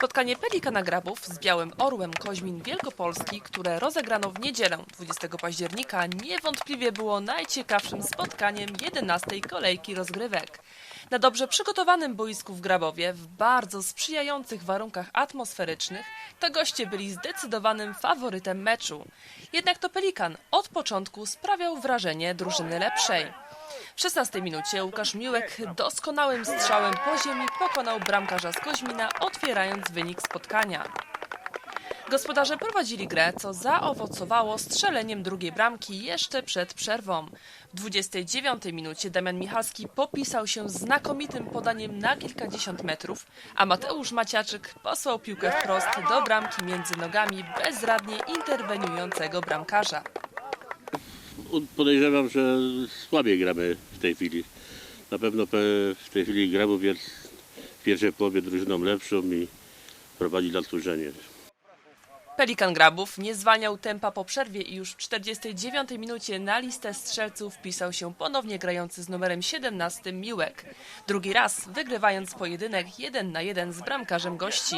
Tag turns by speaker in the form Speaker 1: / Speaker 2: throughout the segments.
Speaker 1: Spotkanie Pelikana Grabów z Białym Orłem Koźmin Wielkopolski, które rozegrano w niedzielę 20 października, niewątpliwie było najciekawszym spotkaniem 11 kolejki rozgrywek. Na dobrze przygotowanym boisku w Grabowie, w bardzo sprzyjających warunkach atmosferycznych, to goście byli zdecydowanym faworytem meczu. Jednak to Pelikan od początku sprawiał wrażenie drużyny lepszej. W 16 minucie Łukasz Miłek doskonałym strzałem po ziemi pokonał bramkarza z Koźmina, otwierając wynik spotkania. Gospodarze prowadzili grę, co zaowocowało strzeleniem drugiej bramki jeszcze przed przerwą. W 29 minucie Damian Michalski popisał się znakomitym podaniem na kilkadziesiąt metrów, a Mateusz Maciaczyk posłał piłkę wprost do bramki między nogami bezradnie interweniującego bramkarza.
Speaker 2: Podejrzewam, że słabiej gramy w tej chwili. Na pewno pe- w tej chwili jest w pierwszej połowie drużyną lepszą i prowadzi zasłużenie.
Speaker 1: Pelikan Grabów nie zwalniał tempa po przerwie i już w 49 minucie na listę strzelców wpisał się ponownie grający z numerem 17 Miłek. Drugi raz wygrywając pojedynek 1 na 1 z bramkarzem gości.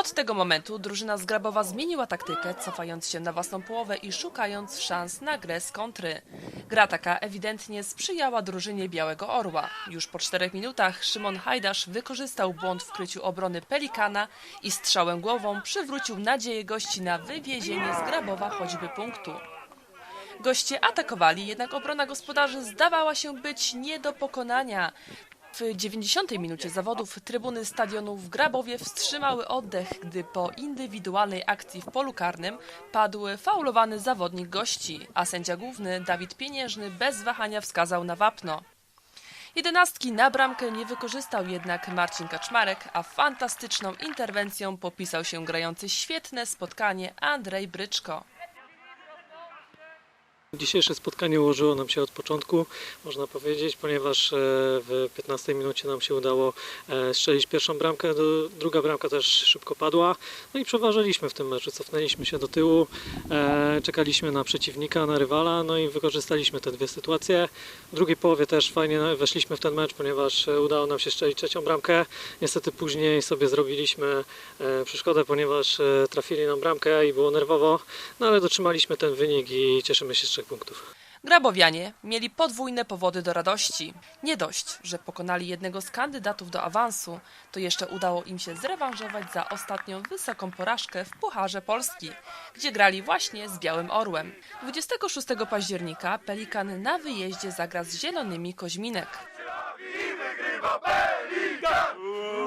Speaker 1: Od tego momentu drużyna z Grabowa zmieniła taktykę, cofając się na własną połowę i szukając szans na grę z kontry. Gra taka ewidentnie sprzyjała drużynie Białego Orła. Już po czterech minutach Szymon Hajdasz wykorzystał błąd w kryciu obrony Pelikana i strzałem głową przywrócił nadzieję gości na wywiezienie z Grabowa choćby punktu. Goście atakowali, jednak obrona gospodarzy zdawała się być nie do pokonania. W 90 minucie zawodów trybuny stadionu w Grabowie wstrzymały oddech, gdy po indywidualnej akcji w polu karnym padł faulowany zawodnik gości, a sędzia główny Dawid Pieniężny bez wahania wskazał na wapno. Jedenastki na bramkę nie wykorzystał jednak Marcin Kaczmarek, a fantastyczną interwencją popisał się grający świetne spotkanie Andrzej Bryczko.
Speaker 3: Dzisiejsze spotkanie ułożyło nam się od początku, można powiedzieć, ponieważ e, w 15 minucie nam się udało e, strzelić pierwszą bramkę, druga bramka też szybko padła, no i przeważyliśmy w tym meczu, cofnęliśmy się do tyłu, e, czekaliśmy na przeciwnika, na rywala, no i wykorzystaliśmy te dwie sytuacje. W drugiej połowie też fajnie weszliśmy w ten mecz, ponieważ udało nam się strzelić trzecią bramkę. Niestety później sobie zrobiliśmy przeszkodę, ponieważ trafili nam bramkę i było nerwowo, no ale dotrzymaliśmy ten wynik i cieszymy się z trzech punktów.
Speaker 1: Grabowianie mieli podwójne powody do radości. Nie dość, że pokonali jednego z kandydatów do awansu, to jeszcze udało im się zrewanżować za ostatnią wysoką porażkę w Pucharze Polski, gdzie grali właśnie z Białym Orłem. 26 października Pelikan na wyjeździe zagra z Zielonymi Koźminek.
Speaker 4: Wygrywa Pelikan!